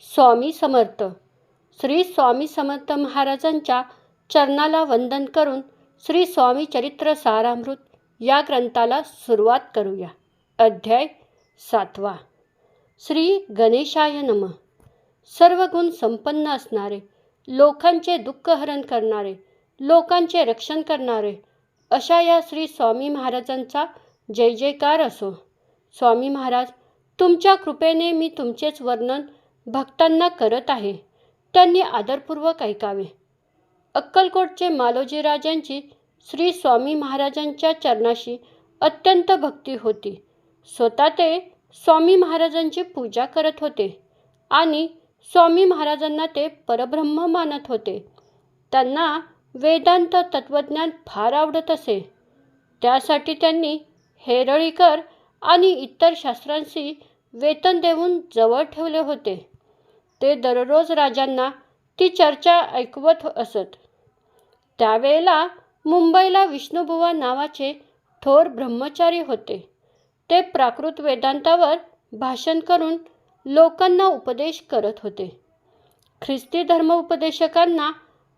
स्वामी समर्थ. श्री स्वामी समर्थ महाराजांच्या चरणाला वंदन करून श्री स्वामी चरित्र सारामृत या ग्रंथाला सुरुवात करूया. अध्याय सातवा. श्री गणेशाय नम. सर्व गुण संपन्न असणारे लोकांचे दुःखहरण करणारे लोकांचे रक्षण करणारे अशा या श्री स्वामी महाराजांचा जय जयकार असो. स्वामी महाराज तुमच्या कृपेने मी तुमचेच वर्णन भक्तांना करत आहे. त्यांनी आदरपूर्वक ऐकावे. अक्कलकोटचे मालोजीराजांची श्री स्वामी महाराजांच्या चरणाशी अत्यंत भक्ती होती. स्वतः ते स्वामी महाराजांची पूजा करत होते आणि स्वामी महाराजांना ते परब्रह्म मानत होते. त्यांना वेदांत तत्त्वज्ञान फार आवडत असे. त्यासाठी त्यांनी हेरळीकर आणि इतर शास्त्रांशी वेतन देऊन जवळ ठेवले होते. ते दररोज राजांना ती चर्चा ऐकवत असत. त्यावेळेला मुंबईला विष्णुबुवा नावाचे थोर ब्रह्मचारी होते. ते प्राकृत वेदांतावर भाषण करून लोकांना उपदेश करत होते. ख्रिस्ती धर्म उपदेशकांना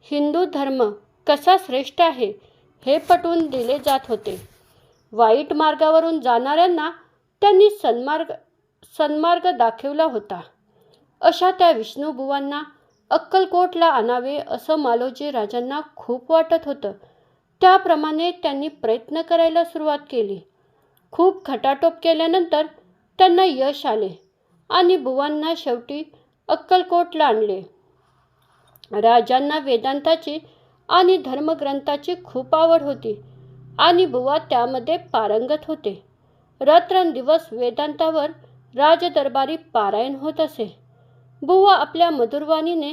हिंदू धर्म कसा श्रेष्ठ आहे हे पटवून दिले जात होते. वाईट मार्गावरून जाणाऱ्यांना त्यांनी सन्मार्ग सन्मार्ग दाखवला होता. अशा त्या विष्णूबुवांना अक्कलकोटला आणावे असं मालोजी राजांना खूप वाटत होतं. त्याप्रमाणे त्यांनी प्रयत्न करायला सुरुवात केली. खूप खटाटोप केल्यानंतर त्यांना यश आले आणि बुवांना शेवटी अक्कलकोटला आणले. राजांना वेदांताची आणि धर्मग्रंथाची खूप आवड होती आणि बुवा त्यामध्ये पारंगत होते. रात्रंदिवस वेदांतावर राजदरबारी पारायण होत असे. बुवा आपल्या मधुरवाणीने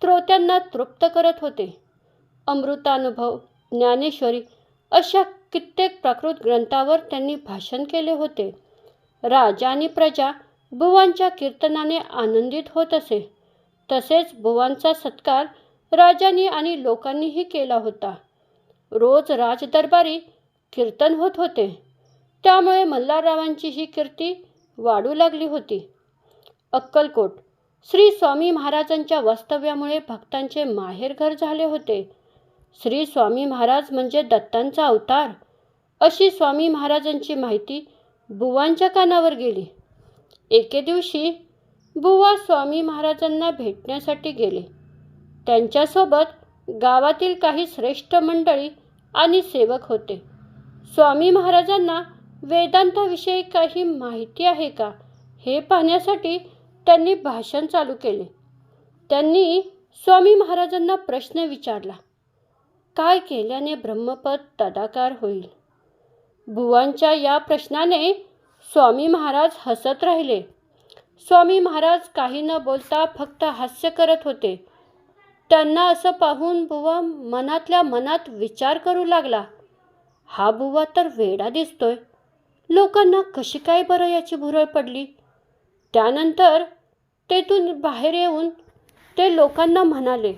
श्रोत्यांना तृप्त करत होते. अमृतानुभव ज्ञानेश्वरी अशा कित्येक प्राकृत ग्रंथावर त्यांनी भाषण केले होते. राजा आणि प्रजा बुवांच्या कीर्तनाने आनंदित होत असे. तसेच बुवांचा सत्कार राजांनी आणि लोकांनीही केला होता. रोज राजदरबारी कीर्तन होत होते. त्यामुळे मल्हाररावांची ही कीर्ती वाढू लागली होती. अक्कलकोट श्री स्वामी महाराजांच्या वास्तव्यामुळे भक्तांचे माहेरघर झाले होते. श्री स्वामी महाराज म्हणजे दत्तांचा अवतार. अशी स्वामी महाराजांची माहिती बुवांच्या कानावर गेली. एके दिवशी बुवा स्वामी महाराजांना भेटण्यासाठी गेले. त्यांच्यासोबत गावातील काही श्रेष्ठ मंडळी आणि सेवक होते. स्वामी महाराजांना वेदांताविषयी काही माहिती आहे का हे पाहण्यासाठी त्यांनी भाषण चालू केले. त्यांनी स्वामी महाराजांना प्रश्न विचारला काय केल्याने ब्रह्मपद तदाकार होईल बुवांच्या या प्रश्नाने स्वामी महाराज हसत राहिले. स्वामी महाराज काही न बोलता फक्त हास्य करत होते. त्यांना असं पाहून बुवा मनातल्या मनात विचार करू लागला हा बुवा तर वेडा दिसतोय. लोकांना कशी काय बरं याची भुरळ पडली? त्यानंतर तेथून बाहेर येऊन ते लोकांना म्हणाले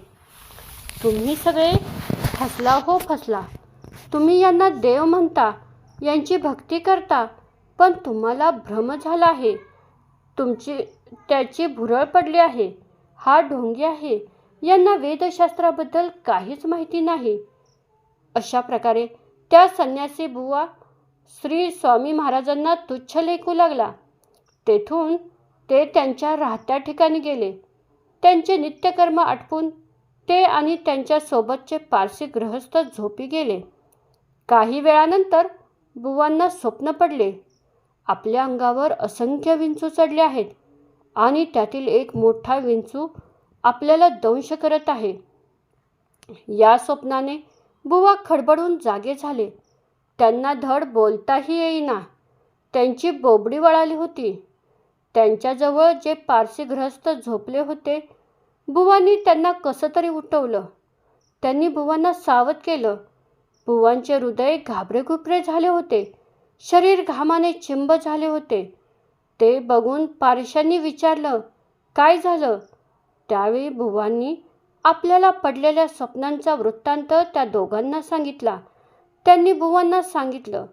तुम्ही सगळे फसला हो फसला. तुम्ही यांना देव म्हणता यांची भक्ती करता पण तुम्हाला भ्रम झाला आहे. तुमची त्याची भुरळ पडली आहे. हा ढोंगी आहे. यांना वेदशास्त्राबद्दल काहीच माहिती नाही. अशा प्रकारे त्या संन्यासी बुवा श्री स्वामी महाराजांना तुच्छ लेखू लागला. तेथून ते त्यांच्या राहत्या ठिकाणी गेले. त्यांचे नित्यकर्म आटपून ते आणि त्यांच्यासोबतचे पारसी गृहस्थ झोपी गेले. काही वेळानंतर बुवांना स्वप्न पडले. आपल्या अंगावर असंख्य विंचू चढले आहेत आणि त्यातील एक मोठा विंचू आपल्याला दंश करत आहे. या स्वप्नाने बुवा खडबडून जागे झाले. त्यांना धड बोलताही येईना. त्यांची बोबडी वळाली होती. त्यांच्याजवळ जे पारसी ग्रहस्थ झोपले होते बुवांनी त्यांना कसं तरी उठवलं. त्यांनी बुवांना सावध केलं. बुवांचे हृदय घाबरेघुबरे झाले होते. शरीर घामाने चिंब झाले होते. ते बघून पारशांनी विचारलं काय झालं? त्यावेळी बुवांनी आपल्याला पडलेल्या स्वप्नांचा वृत्तांत त्या दोघांना सांगितला. त्यांनी बुवांना सांगितलं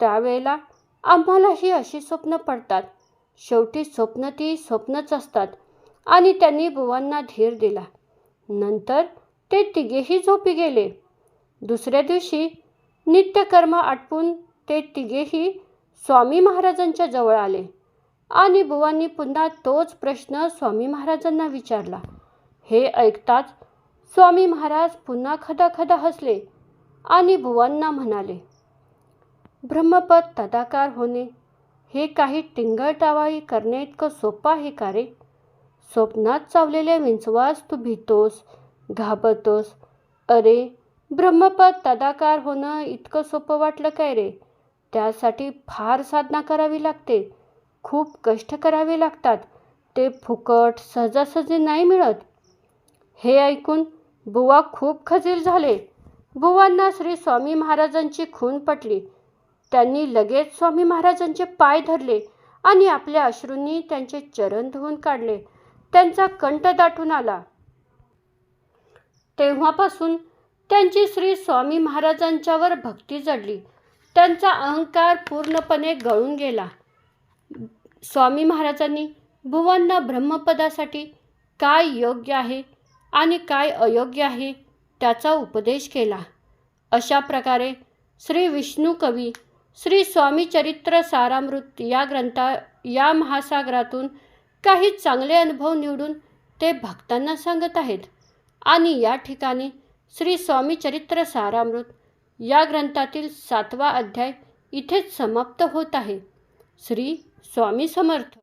त्यावेळेला आम्हालाही अशी स्वप्न पडतात. शेवटी स्वप्न ती स्वप्नच असतात. आणि त्यांनी बुवांना धीर दिला. नंतर ते तिघेही झोपी गेले. दुसऱ्या दिवशी नित्यकर्म आटपून ते तिघेही स्वामी महाराजांच्या जवळ आले. आणि बुवांनी पुन्हा तोच प्रश्न स्वामी महाराजांना विचारला. हे ऐकताच स्वामी महाराज पुन्हा खदाखदा हसले आणि बुवांना म्हणाले ब्रह्मपद तदाकार होणे हे काही टिंगळटावाळी करणे इतकं सोपं आहे का रे? स्वप्नात चावलेल्या विंचवास तू भीतोस घाबरतोस. अरे ब्रह्मपद तदाकार होणं इतकं सोपं वाटलं काय रे? त्यासाठी फार साधना करावी लागते. खूप कष्ट करावे लागतात. ते फुकट सहजासहजी नाही मिळत. हे ऐकून बुवा खूप खजील झाले. बुवांना श्री स्वामी महाराजांची खून पटली. त्यांनी लगेच स्वामी महाराजांचे पाय धरले आणि आपल्या अश्रूंनी त्यांचे चरण धुवून काढले. त्यांचा कंठ दाटून आला. तेव्हापासून त्यांची श्री स्वामी महाराजांच्यावर भक्ती जडली. त्यांचा अहंकार पूर्णपणे गळून गेला. स्वामी महाराजांनी बुवांना ब्रह्मपदासाठी काय योग्य आहे आणि काय अयोग्य आहे त्याचा उपदेश केला. अशा प्रकारे श्री विष्णू कवी श्री स्वामी चरित्र सारामृत या ग्रंथा या महासागरातून काही चांगले अनुभव निवडून ते भक्तांना सांगत आहेत. आणि या ठिकाणी श्री स्वामी चरित्र सारामृत या ग्रंथातील सातवा अध्याय इथेच समाप्त होत आहे. श्री स्वामी समर्थ.